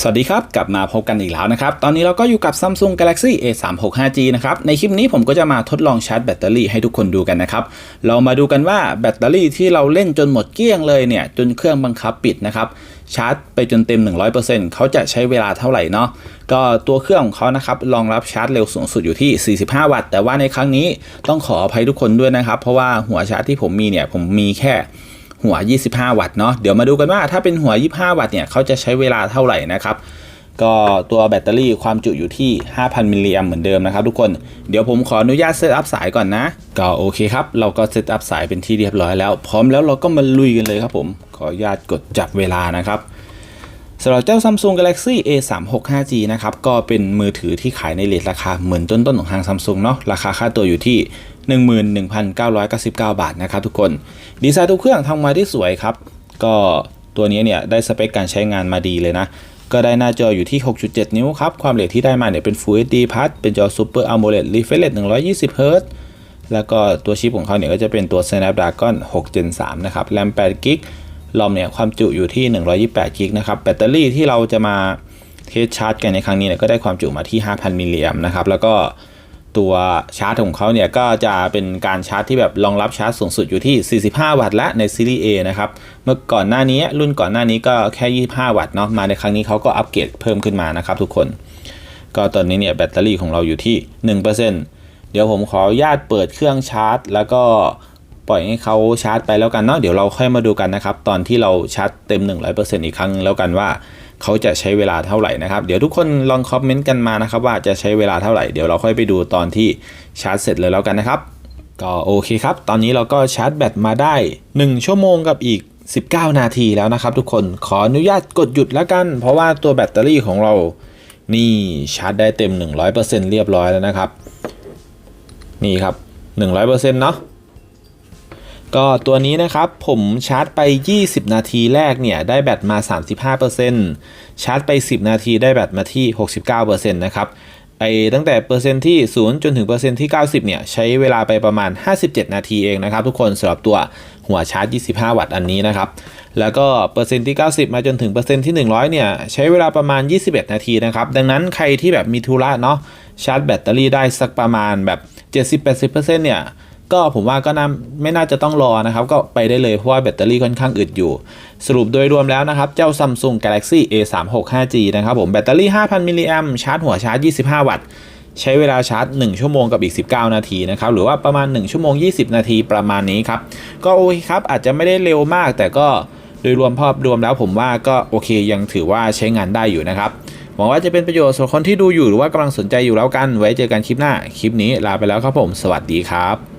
สวัสดีครับ กลับมาพบกันอีกแล้วนะครับ ตอนนี้เราก็อยู่กับ Samsung Galaxy A365G นะครับ ในคลิปนี้ผมก็จะมาทดลองชาร์จแบตเตอรี่ให้ทุกคนดูกันนะครับ เรามาดูกันว่าแบตเตอรี่ที่เราเล่นจนหมดเกลี้ยงเลยเนี่ย จนเครื่องบังคับปิดนะครับ ชาร์จไปจนเต็ม 100%เขาจะใช้เวลาเท่าไหร่เนาะก็ตัวเครื่องของเขานะครับรองรับชาร์จเร็วสูงสุดอยู่ที่ 45 วัตต์แต่ว่าในครั้งนี้ต้องขออภัยทุกคนด้วยนะครับ เพราะว่าหัวชาร์จที่ผมมีเนี่ยผมมีแค่ หัว 25 วัตต์เนาะเดี๋ยวมาดูกันว่าถ้าเป็นหัว 25 วัตต์เนี่ยเขาจะใช้เวลาเท่าไหร่นะครับก็ตัวแบตเตอรี่ความจุอยู่ที่ 5,000 มิลลิแอมเหมือนเดิมนะครับทุกคน เดี๋ยวผมขออนุญาตเซตอัพสายก่อนนะ ก็โอเคครับ เราก็เซตอัพสายเป็นที่เรียบร้อยแล้ว พร้อมแล้วเราก็มาลุยกันเลยครับผม ขออนุญาตกดจับเวลานะครับ สำหรับเจ้า Samsung Galaxy A365G นะครับ ก็เป็นมือถือที่ขายในเลทราคาเหมือนต้นๆของทาง Samsung เนาะ ราคาค่าตัวอยู่ที่ 11,999 บาทนะครับทุกคน ดีไซน์ทุกเครื่องทำมาได้สวยครับ ก็ตัวนี้เนี่ยได้สเปคการใช้งานมาดีเลยนะ ก็ได้หน้าจออยู่ที่ 6.7 นิ้วครับ ความเร็วที่ได้มาเนี่ยเป็น Full HD Plus เป็นจอ Super AMOLED Refresh Rate 120 Hz แล้วก็ตัวชิปของเขาเนี่ยก็จะเป็นตัว Snapdragon 6 Gen 3 นะครับ RAM 8 g b รอมเนี่ยความจุอยู่ที่ 128 g b นะครับแบตเตอรี่ที่เราจะมาเทสชาร์จกันในครั้งนี้เนี่ยก็ได้ความจุมาที่ 5,000 มิลลิแอมนะครับแล้วก็ตัวชาร์จของเขาเนี่ยก็จะเป็นการชาร์จที่แบบรองรับชาร์จสูงสุดอยู่ที่ 45 วัตต์และในซีรีส์ A นะครับ เมื่อก่อนหน้านี้รุ่นก่อนหน้านี้ก็แค่ 25 วัตต์เนาะ มาในครั้งนี้เขาก็อัปเกรดเพิ่มขึ้นมานะครับทุกคน ก็ตอนนี้เนี่ยแบตเตอรี่ของเราอยู่ที่ 1%เดี๋ยวผมขออนุญาตเปิดเครื่องชาร์จ แล้วก็ ปล่อยให้เขาชาร์จไปแล้วกันเนาะเดี๋ยวเราค่อยมาดูกันนะครับตอนที่เราชาร์จเต็ม 100%อีกครั้งนึงแล้วกันว่าเขาจะใช้เวลาเท่าไหร่นะครับเดี๋ยวทุกคนลองคอมเมนต์กันมานะครับว่าจะใช้เวลาเท่าไหร่เดี๋ยวเราค่อยไปดูตอนที่ชาร์จเสร็จเลยแล้วกันนะครับก็โอเคครับ ตอนนี้เราก็ชาร์จแบตมาได้ 1 ชั่วโมงกับอีก 19 นาทีแล้วนะครับทุกคนขออนุญาตกดหยุดแล้วกัน เพราะว่าตัวแบตเตอรี่ของเรานี่ชาร์จได้เต็ม 100%เรียบร้อยแล้วนะครับ นี่ครับ 100%เนาะ ก็ตัวนี้นะครับผมชาร์จไป 20 นาทีแรกเนี่ยได้แบตมา 35%ชาร์จไป 10 นาทีได้แบตมาที่ 69%นะครับไอตั้งแต่เปอร์เซ็นต์ที่ 0 จนถึงเปอร์เซ็นต์ที่ 90 เนี่ย ใช้เวลาไปประมาณ 57 นาทีเองนะครับ ทุกคนสำหรับตัวหัวชาร์จ 25 วัตต์อันนี้นะครับ แล้วก็เปอร์เซ็นต์ที่ 90 มาจนถึงเปอร์เซ็นต์ที่ 100 เนี่ย ใช้เวลาประมาณ 21 นาทีนะครับ ดังนั้นใครที่แบบมีธุระเนาะชาร์จแบตเตอรี่ได้สักประมาณแบบ 70-80%เนี่ย ก็ผมว่าก็น่าไม่น่าจะต้องรอนะครับ ก็ไปได้เลยเพราะว่าแบตเตอรี่ค่อนข้างอึดอยู่ สรุปโดยรวมแล้วนะครับ เจ้า Samsung Galaxy A365G นะครับผมแบตเตอรี่ 5,000มิลลิแอมชาร์จหัวชาร์จ 25 วัตต์ใช้เวลาชาร์จ 1 ชั่วโมงกับอีก 19 นาทีนะครับ หรือว่าประมาณ 1 ชั่วโมง 20 นาทีประมาณนี้ครับ ก็โอเคครับ อาจจะไม่ได้เร็วมาก แต่ก็โดยรวมภาพรวมแล้วผมว่าก็โอเคยังถือว่าใช้งานได้อยู่นะครับ หวังว่าจะเป็นประโยชน์สำหรับคนที่ดูอยู่หรือว่ากำลังสนใจอยู่แล้วกัน ไว้เจอกันคลิปหน้า คลิปนี้ลาไปแล้วครับผม สวัสดีครับ